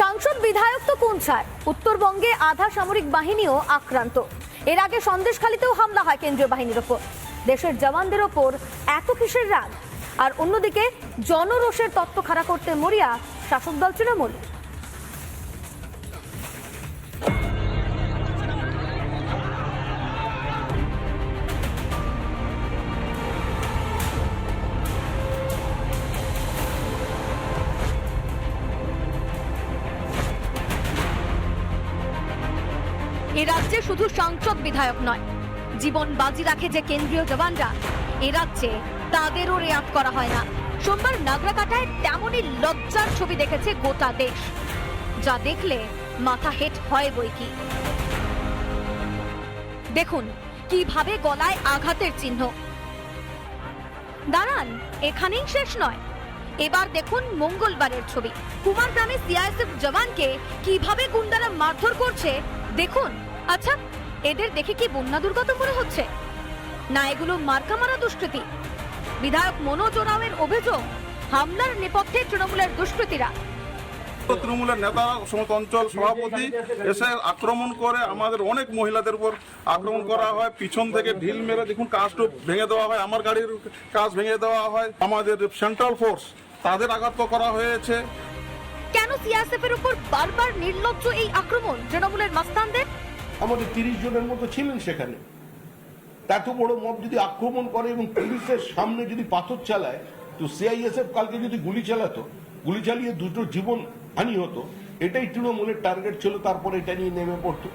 সাংসদ বিধায়ক তো কোনছায়? উত্তরবঙ্গে আধা সামরিক বাহিনীও আক্রান্ত। এর আগে সন্দেশখালিতেও হামলা হয় কেন্দ্রীয় বাহিনীর ওপর। দেশের জওয়ানদের ওপর এত কিসের রাগ? আর অন্যদিকে জনরোষের তত্ত্ব খাড়া করতে মরিয়া শাসক দল তৃণমূল। এ রাজ্যে শুধু সাংসদ বিধায়ক নয়, জীবন বাজি রাখে যে কেন্দ্রীয় জওয়ানরা, এ রাজ্যে তাদেরও রেয়াত করা হয় না। সোমবার নাগরাকাটায় তেমনই লজ্জার ছবি দেখেছে গোটা দেশ। যা দেখলে মাথা হেট হয় বই কি। দেখুন, কীভাবে গলায় আঘাতের চিহ্ন। দাঁড়ান, এখানেই শেষ নয়। এবার দেখুন মঙ্গলবারের ছবি। কুমার গ্রামে সিআইএসএফ জওয়ানকে কীভাবে গুন্ডারা মারধর করছে, দেখুন। আচ্ছা এদের দেখে কি বন্যা দুর্গত মনে হচ্ছে? না এগুলো মার্কা মারা দুষ্কৃতী। বিধায়ক মনোজ ওরাওয়ের অভিযোগ হামলার নেপথ্যে তৃণমূলের দুষ্কৃতীরা। তৃণমূলের নেতা সমস্ত অঞ্চল সভাপতি এসে আক্রমণ করে আমাদের অনেক মহিলাদের উপর আক্রমণ করা হয়। পিছন থেকে ঢিল মেরে দেখুন কাজটা ভেঙে দেওয়া হয় আমার গাড়ির কাজ ভেঙে দেওয়া হয়। আমাদের সেন্ট্রাল ফোর্স তাদের আঘাত করা হয়েছে। কেন সিআইএসএফ এর উপর বারবার নির্লজ্জ এই আক্রমণ? তৃণমূলের মাস্তানদের আমাদের তিরিশ জনের মতো ছিলেন সেখানে। এত বড় মব যদি আক্রমণ করে এবং পুলিশের সামনে যদি পাথর চালায়, তো সিআইএসএফ কালকে যদি গুলি চালাতো, গুলি চালিয়ে দুটো জীবন হানি হতো, এটাই তৃণমূলের টার্গেট ছিল, তারপরে এটা নিয়ে নেমে পড়তো।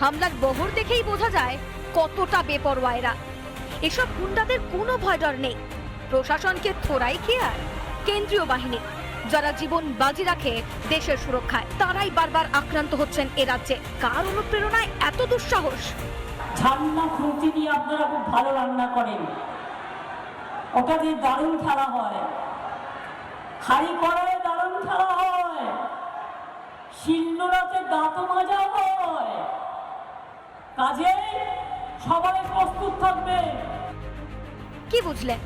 হামলার বহর দেখেই বোঝা যায় কতটা বেপরোয়া এসব গুন্ডাদের কোনো ভয় ডর নেই। প্রশাসনকে থোড়াই খেয়াল, কেন্দ্রীয় বাহিনী। যারা জীবন বাজি রাখে দেশের সুরক্ষায় তারাই বারবার আক্রান্ত হচ্ছেন এ রাজ্যে। কার অনুপ্রেরণায় এত দুঃসাহস? ঝালনা খুন্তি দিয়ে আপনারা খুব ভালো রান্না করেন। ওটা দিয়ে দারুণ খেলা হয়। হাড়ি কড়ায় দারুণ খেলা হয়। শিলনোড়াতে দাঁত মাজা হয়। কাজে সবাই প্রস্তুত থাকবে। কি বুঝলেন?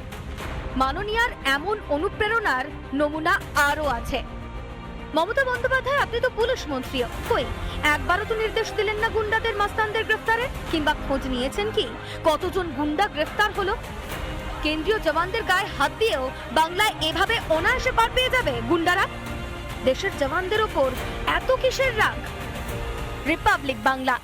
মাননীয়ার এমন অনুপ্রেরণার নমুনা আরও আছে। মমতা বন্দ্যোপাধ্যায়, আপনি তো পুলিশ মন্ত্রীও। কই, একবারও তো নির্দেশ দিলেন না গুন্ডাদের মাস্তানদের গ্রেফতারে কিংবা খোঁজ নিয়েছেন কি? কতজন গুন্ডা গ্রেফতার হলো? কেন্দ্রীয় জওয়ানদের গায়ে হাত দিয়েও বাংলায় এভাবে অনায়াসে পার পেয়ে যাবে গুন্ডারা? দেশের জওয়ানদের ওপর এত কিসের রাগ? রিপাবলিক বাংলা